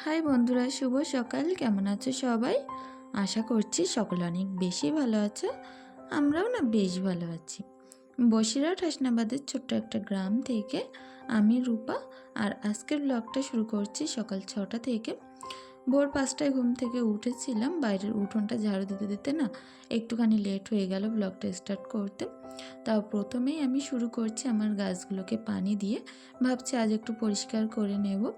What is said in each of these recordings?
High বন্ধুরা, শুভ সকাল। কেমন আছো সবাই? আশা করছি সকলে অনেক বেশি ভালো আছো, আমরাও না বেশ ভালো আছি। বসিরহাট হাসনাবাদের ছোট্ট একটা গ্রাম থেকে আমি রূপা, আর আজকের ব্লগটা শুরু করছি সকাল ছটা থেকে। ভোর পাঁচটায় ঘুম থেকে উঠেছিলাম। বাইরের উঠোনটা ঝাড়ু দিতে দিতে না একটুখানি লেট হয়ে গেল ব্লগটা স্টার্ট করতে। তাও প্রথমেই আমি শুরু করছি আমার গাছগুলোকে পানি দিয়ে। ভাবছি আজ একটু পরিষ্কার করে নেব।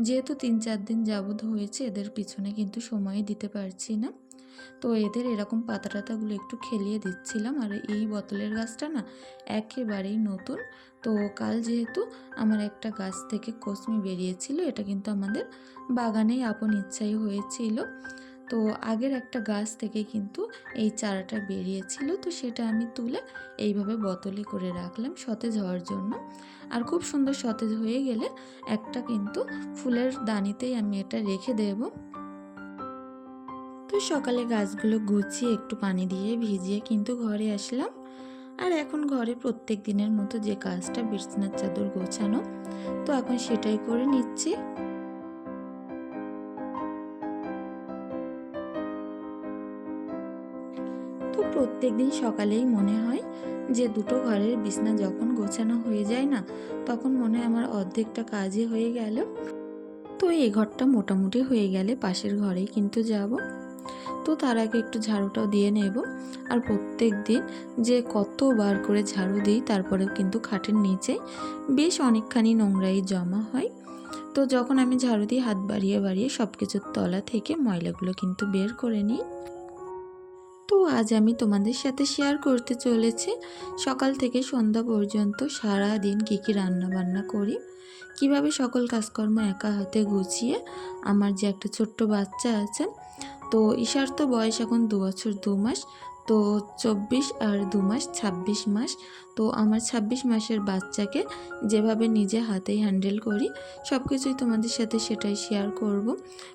যেহেতু তিন চার দিন যাবত হয়েছে, এদের পিছনে কিন্তু সময় দিতে পারছি না। তো এদের এরকম পাতা টাতাগুলো একটু খেলিয়ে দিচ্ছিলাম। আর এই বোতলের গাছটা না একেবারেই নতুন। তো কাল যেহেতু আমার একটা গাছ থেকে কসমি বেরিয়েছিল, এটা কিন্তু আমাদের বাগানেই আপন ইচ্ছাই হয়েছিল। তো আগের একটা গাছ থেকে কিন্তু এই চারাটা বেরিয়েছিল, তো সেটা আমি তুলে এইভাবে বোতলে করে রাখলাম সতেজ হওয়ার জন্য। আর খুব সুন্দর সতেজ হয়ে গেলে একটা কিন্তু ফুলের দানিতেই আমি এটা রেখে দেব। তো সকালে গাছগুলো গুছিয়ে একটু পানি দিয়ে ভিজিয়ে কিন্তু ঘরে আসলাম। আর এখন ঘরে প্রত্যেক দিনের মতো যে কাজটা বিছনার চাদর গোছানো, তো এখন সেটাই করে নিচ্ছি। তো প্রত্যেক দিন সকালেই মনে হয় যে দুটো ঘরের বিছনা যখন গোছানো হয়ে যায় না, তখন মনে হয় আমার অর্ধেকটা কাজই হয়ে গেল। তো এই ঘরটা মোটামুটি হয়ে গেলে পাশের ঘরেই কিন্তু যাব। তো তার আগে একটু ঝাড়ুটাও দিয়ে নেব। আর প্রত্যেক দিন যে কতবার করে ঝাড়ু দিই, তারপরেও কিন্তু খাটের নিচে বেশ অনেকখানি নোংরাই জমা হয়। তো যখন আমি ঝাড়ু দিয়ে হাত বাড়িয়ে বাড়িয়ে সব কিছুর তলা থেকে ময়লাগুলো কিন্তু বের করে নিই। তো আজ আমি তোমাদের সাথে শেয়ার করতে চলেছি, সকাল থেকে সন্ধ্যা পর্যন্ত সারা দিন কী কী রান্না বান্না করি, কীভাবে সকল কাজকর্ম একা হাতে গুছিয়ে আমার যে একটা ছোট্ট বাচ্চা আছে তো ঈশার তো বয়স এখন দু বছর, দু মাস, তো চব্বিশ আর দু মাস ছাব্বিশ মাস। তো আমার ছাব্বিশ মাসের বাচ্চাকে যেভাবে নিজে হাতেই হ্যান্ডেল করি সব কিছুই তোমাদের সাথে সেটাই শেয়ার করব।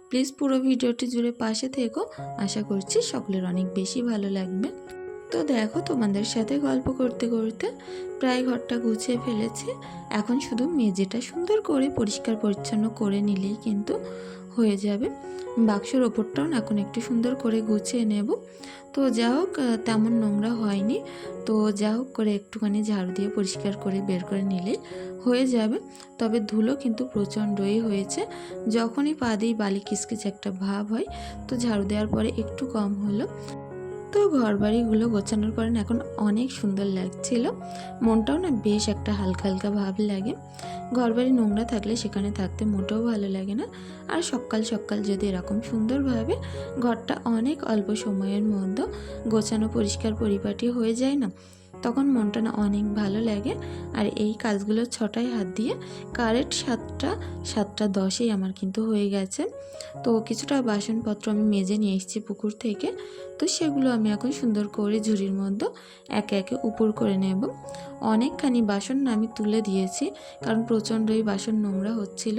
প্লিজ পুরো ভিডিওটি জুড়ে পাশে থেকো। আশা করছি সকলের অনেক বেশি ভালো লাগবে। তো দেখো তোমাদের সাথে গল্প করতে করতে প্রায় ঘরটা গুছিয়ে ফেলেছে। এখন শুধু মেঝেটা সুন্দর করে পরিষ্কার পরিচ্ছন্ন করে নিলেই কিন্তু হয়ে যাবে। বাক্সর ওপরটাও এখন একটু সুন্দর করে গুছিয়ে নেব। তো যা হোক তেমন নোংরা হয়নি। তো যা হোক করে একটুখানি ঝাড়ু দিয়ে পরিষ্কার করে বের করে নিলে হয়ে যাবে। তবে ধুলো কিন্তু প্রচণ্ডই হয়েছে। যখনই পা দিই বালি কিচকিচ একটা ভাব হয়। তো ঝাড়ু দেওয়ার পরে একটু কম হলো। তো ঘর বাড়িগুলো গোছানোর পরে এখন অনেক সুন্দর লাগছিল। মনটাও না বেশ একটা হালকা হালকা ভাব লাগে। ঘর বাড়ি নোংরা থাকলে সেখানে থাকতে মোটেও ভালো লাগে না। আর সকাল সকাল যদি এরকম সুন্দরভাবে ঘরটা অনেক অল্প সময়ের মধ্যে গোছানো পরিষ্কার পরিপাটি হয়ে যায় না তখন মনটা না অনেক ভালো লাগে। আর এই কাজগুলো ছটায় হাত দিয়ে কারেক্ট সাতটা সাতটা দশেই আমার কিন্তু হয়ে গেছে। তো কিছুটা বাসনপত্র আমি মেজে নিয়ে এসেছি পুকুর থেকে। তো সেগুলো আমি এখন সুন্দর করে ঝুড়ির মধ্যে একে একে উপর করে নেব। অনেকখানি বাসন আমি তুলে দিয়েছি, কারণ প্রচণ্ডই বাসন নোংরা হচ্ছিল।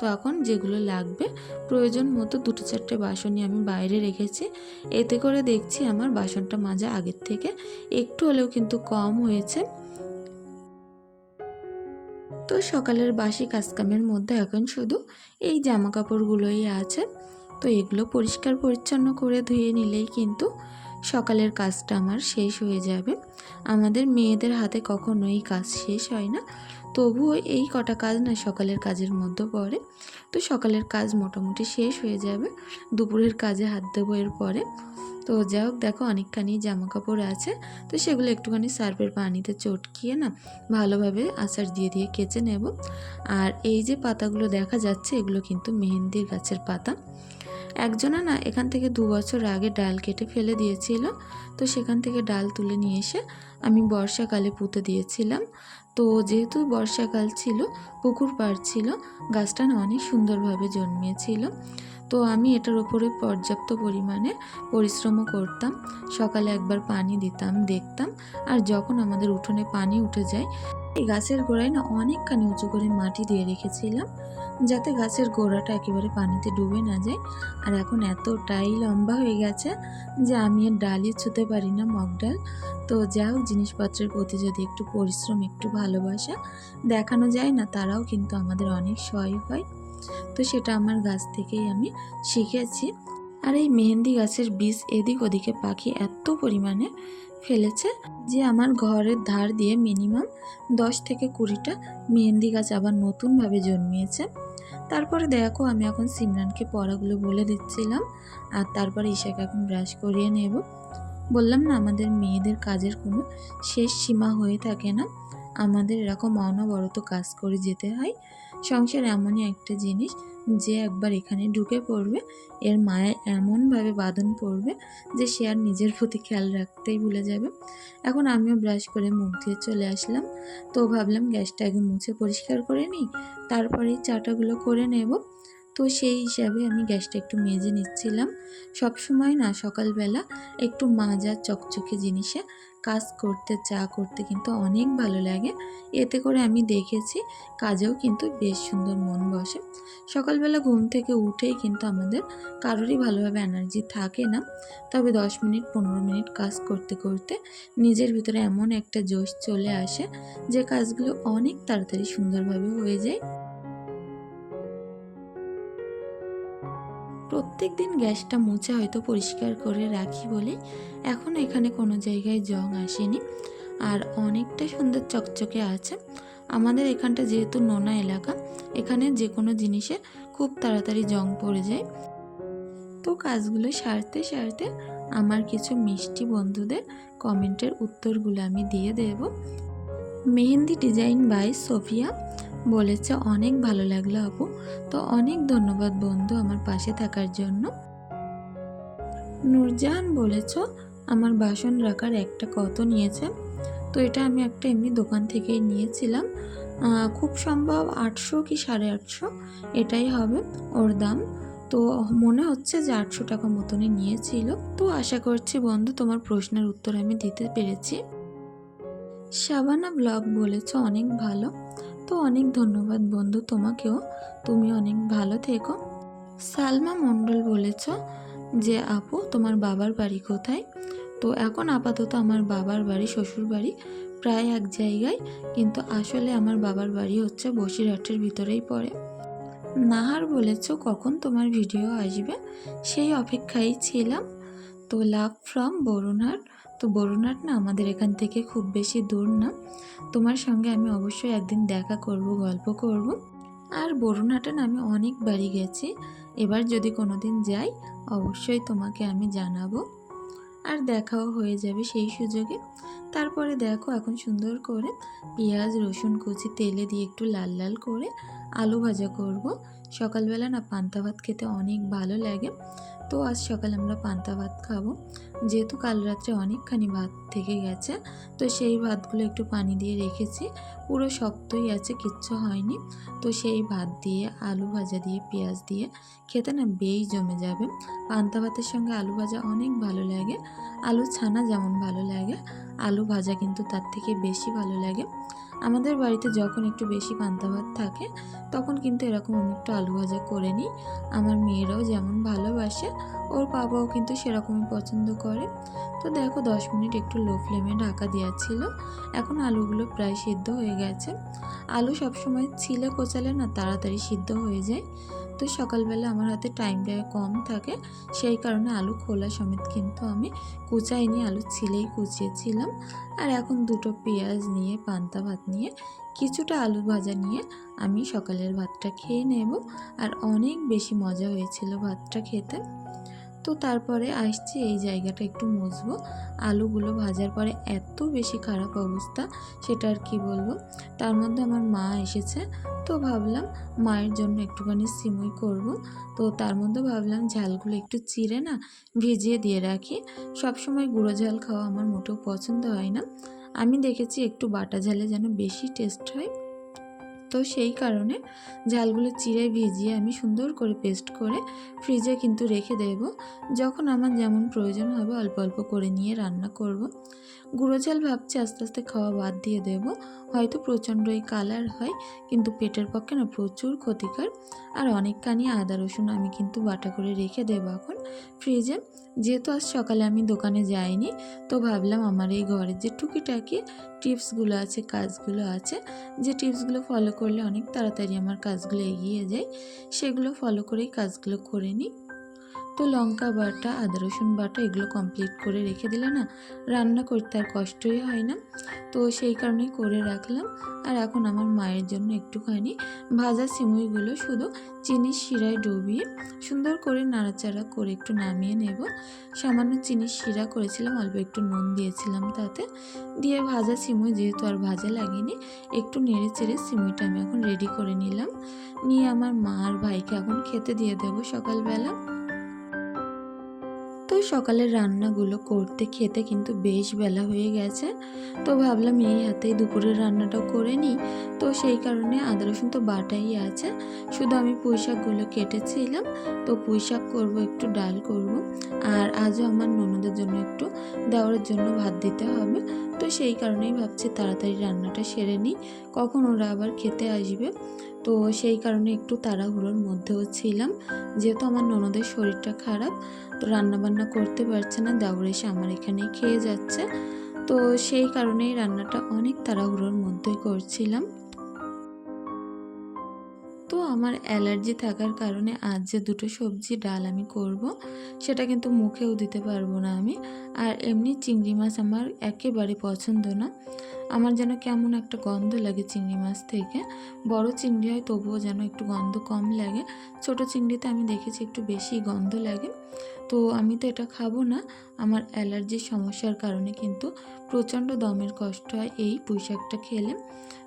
তো এখন যেগুলো লাগবে, প্রয়োজন মতো দুটো চারটে বাসনই আমি বাইরে রেখেছি। এতে করে দেখছি আমার বাসনটা মাজা আগের থেকে। একটু হলেও কিন্তু কম হয়েছে। তো সকালের বাসি কাজকামের মধ্যে এখন শুধু এই জামা কাপড়গুলোই আছে। তো এগুলো পরিষ্কার পরিচ্ছন্ন করে ধুয়ে নিলেই কিন্তু সকালের কাজটা আমার শেষ হয়ে যাবে। আমাদের মেয়েদের হাতে কখনো কখনোই কাজ শেষ হয় না। তবুও এই কটা কাজ না সকালের কাজের মধ্যে পড়ে। তো সকালের কাজ মোটামুটি শেষ হয়ে যাবে। দুপুরের কাজে হাত দেবো এর পরে তো যাই হোক, দেখো অনেকখানি জামা কাপড় আছে, তো সেগুলো একটুখানি সার্ফের পানিতে চটকিয়ে না ভালোভাবে আচার দিয়ে দিয়ে কেচে নেব। আর এই যে পাতাগুলো দেখা যাচ্ছে, এগুলো কিন্তু মেহেন্দির গাছের পাতা। একজনা না এখান থেকে দু বছর আগে ডাল কেটে ফেলে দিয়েছিল, তো সেখান থেকে ডাল তুলে নিয়ে এসে আমি বর্ষাকালে পুঁতে দিয়েছিলাম। তো যেহেতু বর্ষাকাল ছিল, পুকুর পাড় ছিল, গাছটা না অনেক সুন্দরভাবে জন্মিয়েছিল। তো আমি এটার ওপরে পর্যাপ্ত পরিমাণে পরিশ্রমও করতাম। সকালে একবার পানি দিতাম, দেখতাম, আর যখন আমাদের উঠোনে পানি উঠে যায়, এই গাছের গোড়ায় না অনেকখানি উঁচু করে মাটি দিয়ে রেখেছিলাম, যাতে গাছের গোড়াটা একেবারে পানিতে ডুবে না যায়। আর এখন এতটাই লম্বা হয়ে গেছে যে আমি আর ডালই ছুতে পারি না মগ ডাল। তো যা হোক, জিনিসপত্রের প্রতি যদি একটু পরিশ্রম, একটু ভালোবাসা দেখানো যায় না, তারাও কিন্তু আমাদের অনেক সহায় হয়। তো সেটা আমার গাছ থেকেই আমি শিখেছি। আর এই মেহেন্দি গাছের বীজ এদিক ওদিকে পাখি এত পরিমাণে ফেলেছে যে আমার ঘরের ধার দিয়ে মিনিমাম দশ থেকে কুড়িটা মেহেন্দি গাছ আবার নতুনভাবে জন্মিয়েছে। তারপরে দেখো আমি এখন সিমরানকে পড়াগুলো বলে দিচ্ছিলাম আর তারপরে ঈশাকে এখন ব্রাশ করিয়ে নেব। বললাম না, আমাদের মেয়েদের কাজের কোনো শেষ সীমা হয়ে থাকে না। আমাদের এরকম অনবরত কাজ করে যেতে হয়। সংসার এমনই একটা জিনিস যে একবার এখানে ঢুকে পড়বে, এর মায়ের এমনভাবে বাঁধন পড়বে যে সে আর নিজের প্রতি খেয়াল রাখতেই ভুলে যাবে। এখন আমিও ব্রাশ করে মুখ দিয়ে চলে আসলাম। তো ভাবলাম গ্যাসটা আগে মুছে পরিষ্কার করে নিই তারপরে চাটাগুলো করে নেব। তো সেই হিসাবে আমি গ্যাসটা একটু মেজে নিচ্ছিলাম। সব সময় না সকালবেলা একটু মাজা চকচকে জিনিসে কাজ করতে, চা করতে কিন্তু অনেক ভালো লাগে। এতে করে আমি দেখেছি কাজেও কিন্তু বেশ সুন্দর মন বসে। সকালবেলা ঘুম থেকে উঠেই কিন্তু আমাদের কারোরই ভালোভাবে এনার্জি থাকে না। তবে দশ মিনিট, পনেরো মিনিট কাজ করতে করতে নিজের ভিতরে এমন একটা জোশ চলে আসে যে কাজগুলো অনেক তাড়াতাড়ি সুন্দরভাবে হয়ে যায়। প্রত্যেক দিন গ্যাসটা মুছে হয়তো পরিষ্কার করে রাখি বলে এখন এখানে কোনো জায়গায় জং আসেনি। আর অনেকটা সুন্দর চকচকে আছে। আমাদের এখানটা যেহেতু নোনা এলাকা, এখানে যে কোনো জিনিসে খুব তাড়াতাড়ি জং পড়ে যায়। তো কাজগুলো সারতে সারতে আমার কিছু মিষ্টি বন্ধুদের কমেন্টের উত্তরগুলো আমি দিয়ে দেব। Mehndi design by Sophia. বলেছে, অনেক ভালো লাগল আপু। তো অনেক ধন্যবাদ বন্ধু আমার পাশে থাকার জন্য। নূরজাহান বলেছ, আমার বাসন রাখার একটা কত নিয়েছে? তো এটা আমি একটা এমনি দোকান থেকেই নিয়েছিলাম। খুব সম্ভব আটশো কি সাড়ে আটশো এটাই হবে ওর দাম। তো মনে হচ্ছে যে আটশো টাকা মতনই নিয়েছিল। তো আশা করছি বন্ধু তোমার প্রশ্নের উত্তর আমি দিতে পেরেছি। শাবানা ব্লগ বলেছ, অনেক ভালো। তো অনেক ধন্যবাদ বন্ধু তোমাকেও। তুমি অনেক ভালো থেকো। সালমা মণ্ডল বলেছ যে, আপু, তোমার বাবার বাড়ি কোথায়? তো এখন আপাতত আমার বাবার বাড়ি, শ্বশুর বাড়ি প্রায় এক জায়গায়, কিন্তু আসলে আমার বাবার বাড়ি হচ্ছে বসিরহাটের ভিতরেই পড়ে। নাহার বলেছ, কখন তোমার ভিডিও আসবে? সেই অপেক্ষায় ছিলাম। তো লাভ ফ্রম বরুণহাট। তো বরুণহাট না আমাদের এখান থেকে খুব বেশি দূর না। তোমার সঙ্গে আমি অবশ্যই একদিন দেখা করব, গল্প করব। আর বরুণহাটে না আমি অনেক বাড়ি গেছি। এবার যদি কোনো দিন যাই, অবশ্যই তোমাকে আমি জানাব। আর দেখাও হয়ে যাবে সেই সুযোগে। তারপরে দেখো এখন সুন্দর করে পেঁয়াজ, রসুন, কুচি, তেলে দিয়ে একটু লাল লাল করে আলু ভাজা করব। সকালবেলা না পান্তা ভাত খেতে অনেক ভালো লাগে। তো আজ সকালে আমরা পান্তা ভাত খাব। যেহেতু কাল রাত্রে অনেকখানি ভাত থেকে গেছে, তো সেই ভাতগুলো একটু পানি দিয়ে রেখেছি। পুরো শক্তই আছে, কিচ্ছু হয়নি। তো সেই ভাত দিয়ে, আলু ভাজা দিয়ে, পেঁয়াজ দিয়ে, খেতে না বেই জমে যাবে। পান্তা ভাতের সঙ্গে আলু ভাজা অনেক ভালো লাগে। আলু ছানা যেমন ভালো লাগে, আলু ভাজা কিন্তু তার থেকে বেশি ভালো লাগে। আমাদের বাড়িতে যখন একটু বেশি পান্তা ভাত থাকে, তখন কিন্তু এরকম আমি একটু আলু ভাজা করে নিই। আমার মেয়েরাও যেমন ভালোবাসে, ওর বাবাও কিন্তু সেরকমই পছন্দ করে। তো দেখো, দশ মিনিট একটু লো ফ্লেমে ঢাকা দেওয়া ছিল এখন আলুগুলো প্রায় সিদ্ধ হয়ে গেছে। আলু সবসময় ছিলে কোচালে না তাড়াতাড়ি সিদ্ধ হয়ে যায়। তো সকালবেলা আমার হাতে টাইমটা কম থাকে, সেই কারণে আলু খোলা সমেত কিন্তু আমি কুচাই নিয়ে আলু ছিলেই কুচিয়েছিলাম। আর এখন দুটো পেঁয়াজ নিয়ে, পান্তা ভাত নিয়ে, কিছুটা আলু ভাজা নিয়ে আমি সকালের ভাতটা খেয়ে নেব। আর অনেক বেশি মজা হয়েছিল ভাতটা খেতে। তো তারপরে আসছি এই জায়গাটা একটু মুছবো। আলুগুলো ভাজার পরে এত বেশি খারাপ অবস্থা, সেটা আর কি বলব? তার মধ্যে আমার মা এসেছে, তো ভাবলাম মায়ের জন্য একটুখানি সিমুই করব। তো তার মধ্যে ভাবলাম ঝালগুলো একটু চিড়ে না ভিজিয়ে দিয়ে রাখি। সবসময় গুঁড়ো ঝাল খাওয়া আমার মোটেও পছন্দ হয় না। আমি দেখেছি একটু বাটা ঝালে যেন বেশি টেস্ট হয়। তো সেই কারণে ঝালগুলো চিড়ে ভিজিয়ে আমি সুন্দর করে পেস্ট করে ফ্রিজে কিন্তু রেখে দেব। যখন আমার যেমন প্রয়োজন হবে অল্প অল্প করে নিয়ে রান্না করব। গুঁড়ো ঝাল ভাবছি আস্তে আস্তে খাওয়া বাদ দিয়ে দেব। হয়তো প্রচণ্ডই কালার হয়, কিন্তু পেটের পক্ষে না প্রচুর ক্ষতিকর। আর অনেকখানি আদা, রসুন আমি কিন্তু বাটা করে রেখে দেবো এখন ফ্রিজে। যেহেতু আজ সকালে আমি দোকানে যাইনি, তো ভাবলাম আমার এই ঘরের যে টুকিটাকি টিপসগুলো আছে, কাজগুলো আছে, যে টিপসগুলো ফলো করলে অনেক তাড়াতাড়ি আমার কাজগুলো এগিয়ে যায়। সেগুলো ফলো করেই কাজগুলো করে নিই। তো লঙ্কা বাটা, আদা রসুন বাটা এগুলো কমপ্লিট করে রেখে দিলে না রান্না করতে আর কষ্টই হয় না। তো সেই কারণেই করে রাখলাম। আর এখন আমার মায়ের জন্য একটুখানি ভাজা সিমুইগুলো শুধু চিনির শিরায় ডুবিয়ে সুন্দর করে নাড়াচাড়া করে একটু নামিয়ে নেব। সামান্য চিনির শিরা করেছিলাম, অল্প একটু নুন দিয়েছিলাম তাতে। দিয়ে ভাজা সিমুই যেহেতু আর ভাজা লাগেনি, একটু নেড়ে চেড়ে সিমুইটা আমি এখন রেডি করে নিলাম। নিয়ে আমার মা আর ভাইকে এখন খেতে দিয়ে দেবো সকালবেলা। সকালের রান্নাগুলো করতে খেতে কিন্তু বেশ বেলা হয়ে গেছে। তো ভাবলাম এই হাতেই দুপুরের রান্নাটাও করে নিই। তো সেই কারণে আদা, রসুন তো বাটাই আছে। শুধু আমি পুঁই শাকগুলো কেটেছিলাম। তো পুঁই শাক করব, একটু ডাল করব। আর আজও আমার ননদের জন্য একটু দেওয়ার জন্য ভাত দিতে হবে। তো সেই কারণেই ভাবছি তাড়াতাড়ি রান্নাটা সেরে নিই। কখন ওরা আবার খেতে আসবে? তো সেই কারণে একটু তাড়াহুড়োর মধ্যেও ছিলাম। যেহেতু আমার ননদের শরীরটা খারাপ, তো রান্নাবান্না করতে পারছে না, দেওর এসে আমার এখানে খেয়ে যাচ্ছে। তো সেই কারণেই রান্নাটা অনেক তাড়াহুড়োর মধ্যেই করছিলাম। তো আমার অ্যালার্জি থাকার কারণে আজ যে দুটো সবজি ডাল আমি করব, সেটা কিন্তু মুখেও দিতে পারব না আমি। আর এমনি চিংড়ি মাছ আমার একেবারে পছন্দ না। আমার যেন কেমন একটা গন্ধ লাগে চিংড়ি মাছ থেকে। বড় চিংড়ি হয়, তবুও যেন একটু গন্ধ কম লাগে। ছোট চিংড়িতে আমি দেখেছি একটু বেশি গন্ধ লাগে। তো আমি তো এটা খাব না। আমার অ্যালার্জির সমস্যার কারণে কিন্তু প্রচণ্ড দমের কষ্ট হয় এই পুঁই শাকটা খেলে।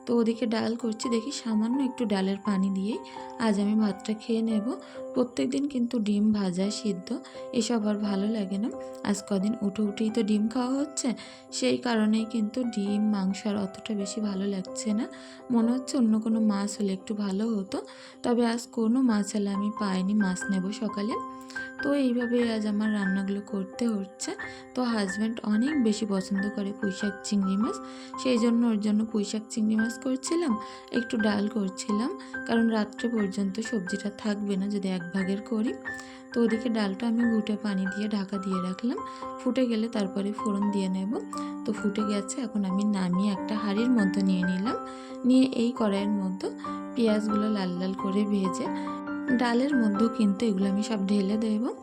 তো ওদিকে ডাল করছি, দেখি সামান্য একটু ডালের পানি দিয়েই। আজ আমি ভাতটা খেয়ে নেব। প্রত্যেক দিন কিন্তু ডিম ভাজা সিদ্ধ, এসব আর ভালো লাগে না। আজ কদিন উঠে উঠেই তো ডিম খাওয়া হচ্ছে, সেই কারণেই কিন্তু ডিম, মাংস আর অতটা বেশি ভালো লাগছে না। মনে হচ্ছে অন্য কোনো মাছ হলে একটু ভালো হতো, তবে আজ কোনো মাছ হলে আমি পাইনি, মাছ নেব সকালে। তো এইভাবেই আজ আমার রান্নাগুলো করতে হচ্ছে। তো হাজব্যান্ড অনেক বেশি পছন্দ করে পুঁইশাক চিংড়ি মাছ। সেই জন্য ওর জন্য পুঁইশাক চিংড়ি মাছ করছিলাম, একটু ডাল করছিলাম। কারণ রাত্রে পর্যন্ত সবজিটা থাকবে না, যদি এক ভাগের করি। তো ওদিকে ডালটা আমি ঘুটে পানি দিয়ে ঢাকা দিয়ে রাখলাম। ফুটে গেলে তারপরে ফোড়ন দিয়ে নেব। তো ফুটে গেছে, এখন আমি নামিয়ে একটা হাঁড়ির মধ্যে নিয়ে নিলাম। নিয়ে এই কড়াইয়ের মধ্যে পেঁয়াজগুলো লাল লাল করে ভেজে ডালের মধ্যেও কিন্তু এগুলো আমি সব ঢেলে দেবো।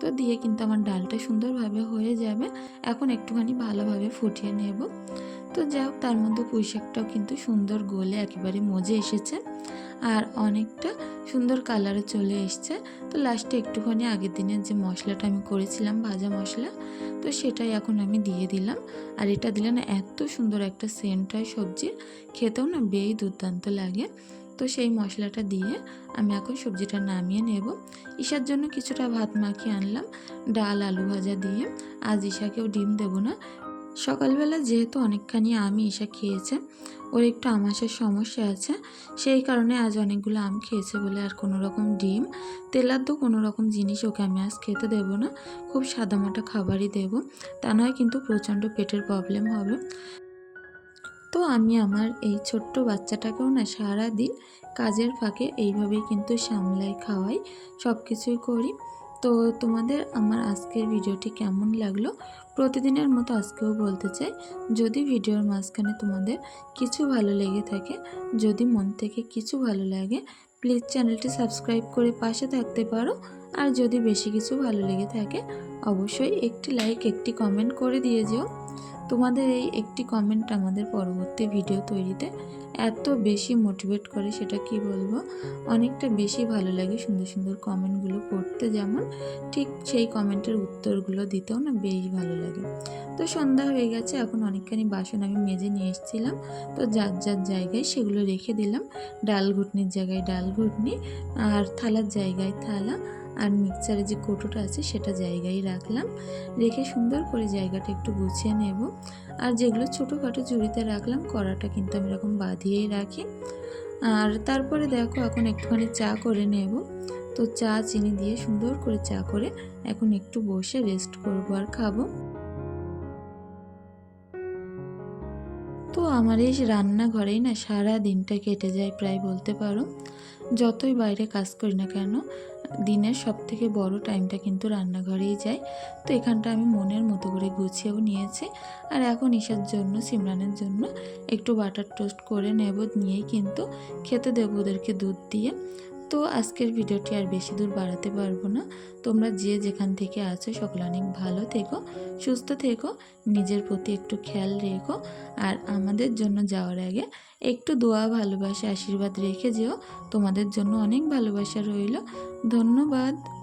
তো দিয়ে কিন্তু আমার ডালটা সুন্দরভাবে হয়ে যাবে। এখন একটুখানি ভালোভাবে ফুটিয়ে নেব। তো যাই হোক তার মধ্যে পুঁইশাকটাও কিন্তু সুন্দর গলে একেবারে মজে এসেছে। আর অনেকটা সুন্দর কালারে চলে এসছে। তো লাস্টে একটুখানি আগের দিনের যে মশলাটা আমি করেছিলাম, ভাজা মশলা, তো সেটাই এখন আমি দিয়ে দিলাম। আর এটা দিলে না এত সুন্দর একটা সেন্ট হয় সবজির। খেতেও না বেই দুর্দান্ত লাগে। তো সেই মশলাটা দিয়ে আমি এখন সবজিটা নামিয়ে নেব। ঈশার জন্য কিছুটা ভাত মাখিয়ে আনলাম, ডাল, আলু ভাজা দিয়ে। আজ ঈশাকেও ডিম দেবো না। সকালবেলা যেহেতু অনেকখানি আমি ঈশা খেয়েছে, ওর একটু আমাশের সমস্যা আছে, সেই কারণে আজ অনেকগুলো আম খেয়েছে বলে আর কোনো রকম ডিম, তেলাদ্দ কোনো রকম জিনিস ওকে আমি আজ খেতে দেবো না। খুব সাদামাটা খাবারই দেবো। তা নয় কিন্তু প্রচণ্ড পেটের প্রবলেম হবে। তো আমি আমার এই ছোট্ট বাচ্চাটাকেও না সারা দিন কাজের ফাঁকে এইভাবেই কিন্তু সামলাই, খাওয়াই সব কিছুই করি। তো তোমাদের আমার আজকের ভিডিওটি কেমন লাগল? প্রতিদিনের মতো আজকেও বলতে চাই, যদি ভিডিওর মাঝখানে তোমাদের কিছু ভালো লেগে থাকে, যদি মন থেকে কিছু ভালো লাগে প্লিজ চ্যানেলটি সাবস্ক্রাইব করে পাশে থাকতে পারো। আর যদি বেশি কিছু ভালো লেগে থাকে, অবশ্যই একটি লাইক একটি কমেন্ট করে দিয়ে যেও। তোমাদের এই একটি কমেন্ট আমাদের পরবর্তী ভিডিও তৈরিতে এত বেশি মোটিভেট করে, সেটা কি বলব? অনেকটা বেশি ভালো লাগে সুন্দর সুন্দর কমেন্টগুলো পড়তে। যেমন ঠিক সেই কমেন্টের উত্তরগুলো দিতেও না বেশ ভালো লাগে। তো সন্ধ্যা হয়ে গেছে, এখন অনেকখানি বাসন আমি মেজে নিয়ে এসেছিলাম। তো যার যার জায়গায় সেগুলো রেখে দিলাম। ডাল ঘুটনির জায়গায় ডাল ঘুটনি আর থালার জায়গায় থালা। আর মিক্সারে যে কৌটোটা আছে সেটা জায়গায় রাখলাম। রেখে সুন্দর করে জায়গাটা একটু গুছিয়ে নেব। আর যেগুলো ছোটোখাটো ঝুড়িতে রাখলাম, কড়াটা কিন্তু আমি এরকম বাঁধিয়েই রাখি। আর তারপরে দেখো এখন একটুখানি চা করে নেব। তো চা, চিনি দিয়ে সুন্দর করে চা করে এখন একটু বসে রেস্ট করব আর খাব। আমার এই রান্নাঘরেই না সারা দিনটা কেটে যায়, প্রায় বলতে পারো। যতই বাইরে কাজ করি না কেন, দিনের সব থেকে বড় টাইমটা কিন্তু রান্নাঘরেই যায়। তো এখানটা আমি মনের মতো করে গুছিয়েও নিয়েছি। আর এখন ঈশার জন্য, সিমরানের জন্য একটু বাটার টোস্ট করে নেব, নিয়েই কিন্তু খেতে দেবো ওদেরকে দুধ দিয়ে। তো আজকের ভিডিওটি আর বেশি দূর বাড়াতে পারব না। তোমরা যে যেখান থেকে আছো সকলে অনেক ভালো থেকো, সুস্থ থেকো, নিজের প্রতি একটু খেয়াল রেখো আর আমাদের জন্য যাওয়ার আগে একটু দোয়া, ভালোবাসা, আশীর্বাদ রেখে যেও। তোমাদের জন্য অনেক ভালোবাসা রইল। ধন্যবাদ।